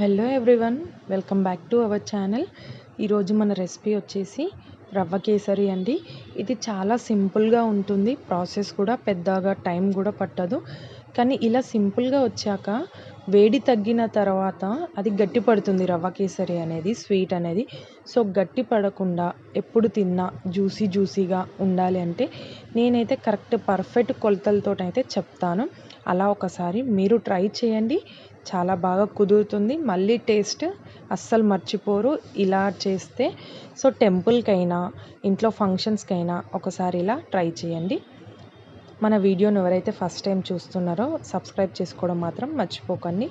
Hello everyone welcome back to our channel ఈరోజు మన recipe వచ్చేసి రవ్వ కేసరి అండి. ఇది చాలా సింపుల్గా ఉంటుంది. ప్రాసెస్ కూడా పెద్దగా టైం కూడా పట్టదు. కానీ ఇలా సింపుల్గా వచ్చాక వేడి తగ్గిన తర్వాత అది గట్టి పడుతుంది రవ్వ కేసరి అనేది స్వీట్ అనేది. సో గట్టి పడకుండా ఎప్పుడు తిన్నా జ్యూసీ జ్యూసీగా ఉండాలి అంటే నేనైతే కరెక్ట్ పర్ఫెక్ట్ కొలతలతో అయితే చెప్తాను. అలా ఒకసారి మీరు ట్రై చేయండి. చాలా బాగా కుదురుతుంది. మళ్ళీ టేస్ట్ అస్సలు మర్చిపోరు. ఇలా చేస్తే సో టెంపుల్కైనా ఇంట్లో ఫంక్షన్స్కైనా ఒకసారి ఇలా ట్రై చేయండి. మన వీడియోని ఎవరైతే ఫస్ట్ టైం చూస్తున్నారో సబ్స్క్రైబ్ చేసుకోవడం మాత్రం మర్చిపోకండి.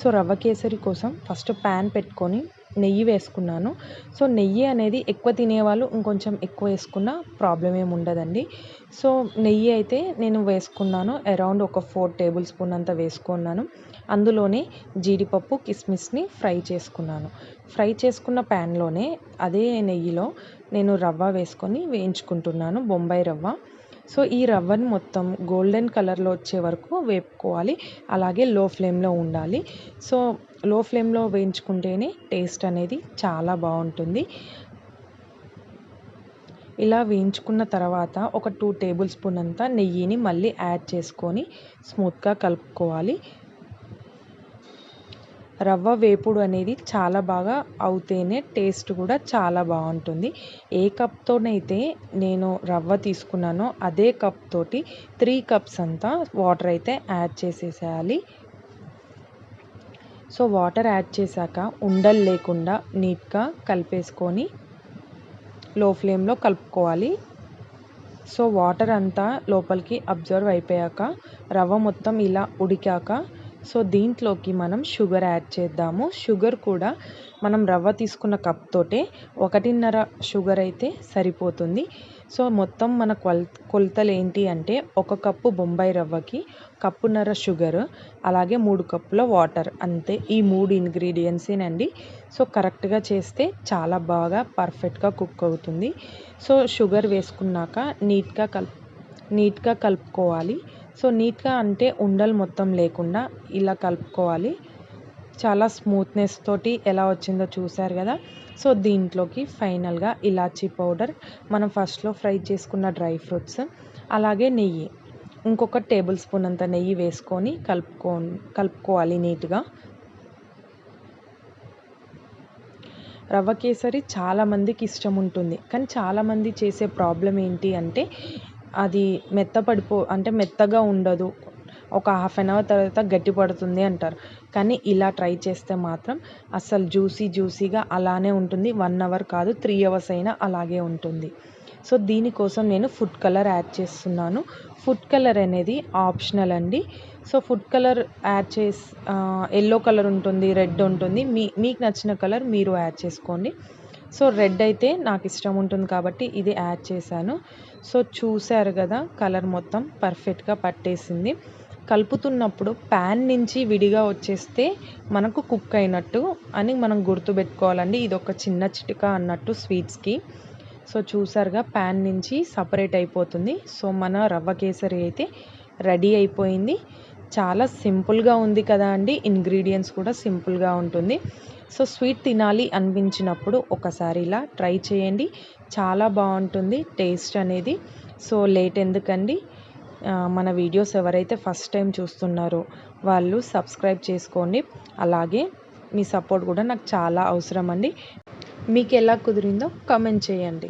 సో రవ్వ కేసరి కోసం ఫస్ట్ ప్యాన్ పెట్టుకొని నెయ్యి వేసుకున్నాను. సో నెయ్యి అనేది ఎక్కువ తినేవాళ్ళు ఇంకొంచెం ఎక్కువ వేసుకున్న ప్రాబ్లం ఏమి ఉండదండి. సో నెయ్యి అయితే నేను వేసుకున్నాను. అరౌండ్ ఒక ఫోర్ టేబుల్ స్పూన్ అంత వేసుకున్నాను. అందులోనే జీడిపప్పు కిస్మిస్ని ఫ్రై చేసుకున్నాను. ఫ్రై చేసుకున్న ప్యాన్లోనే అదే నెయ్యిలో నేను రవ్వ వేసుకొని వేయించుకుంటున్నాను. బొంబాయి రవ్వ. సో ఈ రవ్వని మొత్తం గోల్డెన్ కలర్లో వచ్చే వరకు వేపుకోవాలి. అలాగే లో ఫ్లేమ్లో ఉండాలి. సో లో ఫ్లేమ్లో వేయించుకుంటేనే టేస్ట్ అనేది చాలా బాగుంటుంది. ఇలా వేయించుకున్న తర్వాత ఒక టూ టేబుల్ స్పూన్ అంతా నెయ్యిని మళ్ళీ యాడ్ చేసుకొని స్మూత్గా కలుపుకోవాలి. రవ్వ వేపుడు అనేది చాలా బాగా అవుతేనే టేస్ట్ కూడా చాలా బాగుంటుంది. ఏ కప్తోనైతే నేను రవ్వ తీసుకున్నానో అదే కప్ తోటి త్రీ కప్స్ అంతా వాటర్ అయితే యాడ్ చేసేసేయాలి. సో వాటర్ యాడ్ చేశాక ఉండలు లేకుండా నీట్గా కలిపేసుకొని లో ఫ్లేమ్లో కలుపుకోవాలి. సో వాటర్ అంతా లోపలికి అబ్జర్వ్ అయిపోయాక రవ్వ మొత్తం ఇలా ఉడికాక సో దీంట్లోకి మనం షుగర్ యాడ్ చేద్దాము. షుగర్ కూడా మనం రవ్వ తీసుకున్న కప్ తోటే ఒకటిన్నర షుగర్ అయితే సరిపోతుంది. సో మొత్తం మన కొల్ కొలతలు ఏంటి అంటే ఒక కప్పు బొంబాయి రవ్వకి కప్పున్నర షుగర్ అలాగే మూడు కప్పుల వాటర్ అంతే. ఈ మూడు ఇంగ్రీడియంట్సేనండి. సో కరెక్ట్గా చేస్తే చాలా బాగా పర్ఫెక్ట్గా కుక్ అవుతుంది. సో షుగర్ వేసుకున్నాక నీట్గా కల్ నీట్గా కలుపుకోవాలి. సో నీట్గా అంటే ఉండలు మొత్తం లేకుండా ఇలా కలుపుకోవాలి. చాలా స్మూత్నెస్ తోటి ఎలా వచ్చిందో చూసారు కదా. సో దీంట్లోకి ఫైనల్గా ఇలాచీ పౌడర్ మనం ఫస్ట్లో ఫ్రై చేసుకున్న డ్రై ఫ్రూట్స్ అలాగే నెయ్యి. ఇంకొక టేబుల్ స్పూన్ అంత నెయ్యి వేసుకొని కలుపుకో కలుపుకోవాలి నీట్గా. రవ్వ కేసరి చాలామందికి ఇష్టం ఉంటుంది. కానీ చాలామంది చేసే ప్రాబ్లం ఏంటి అంటే అది మెత్తపడిపో అంటే మెత్తగా ఉండదు. ఒక హాఫ్ అన్ అవర్ తర్వాత గట్టి పడుతుంది అంటారు. కానీ ఇలా ట్రై చేస్తే మాత్రం అసలు జ్యూసీ జ్యూసీగా అలానే ఉంటుంది. వన్ అవర్ కాదు త్రీ అవర్స్ అయినా అలాగే ఉంటుంది. సో దీనికోసం నేను ఫుడ్ కలర్ యాడ్ చేస్తున్నాను. ఫుడ్ కలర్ అనేది ఆప్షనల్ అండి. సో ఫుడ్ కలర్ యాడ్ చేసి ఎల్లో కలర్ ఉంటుంది రెడ్ ఉంటుంది. మీ మీకు నచ్చిన కలర్ మీరు యాడ్ చేసుకోండి. సో రెడ్ అయితే నాకు ఇష్టం ఉంటుంది కాబట్టి ఇది యాడ్ చేశాను. సో చూశారు కదా కలర్ మొత్తం పర్ఫెక్ట్గా పట్టేసింది. కలుపుతున్నప్పుడు ప్యాన్ నుంచి విడిగా వచ్చేస్తే మనకు కుక్ అయినట్టు అని మనం గుర్తుపెట్టుకోవాలండి. ఇది ఒక చిన్న చిటిక అన్నట్టు స్వీట్స్కి. సో చూసారుగా ప్యాన్ నుంచి సపరేట్ అయిపోతుంది. సో మన రవ్వ కేసరి అయితే రెడీ అయిపోయింది. చాలా సింపుల్గా ఉంది కదా అండి. ఇంగ్రీడియంట్స్ కూడా సింపుల్గా ఉంటుంది. సో స్వీట్ తినాలి అనిపించినప్పుడు ఒకసారి ఇలా ట్రై చేయండి. చాలా బాగుంటుంది టేస్ట్ అనేది. సో లేట్ ఎందుకండి? మన వీడియోస్ ఎవరైతే ఫస్ట్ టైం చూస్తున్నారో వాళ్ళు సబ్స్క్రైబ్ చేసుకోండి. అలాగే మీ సపోర్ట్ కూడా నాకు చాలా అవసరం అండి. మీకు ఎలా కుదిరిందో కమెంట్ చేయండి.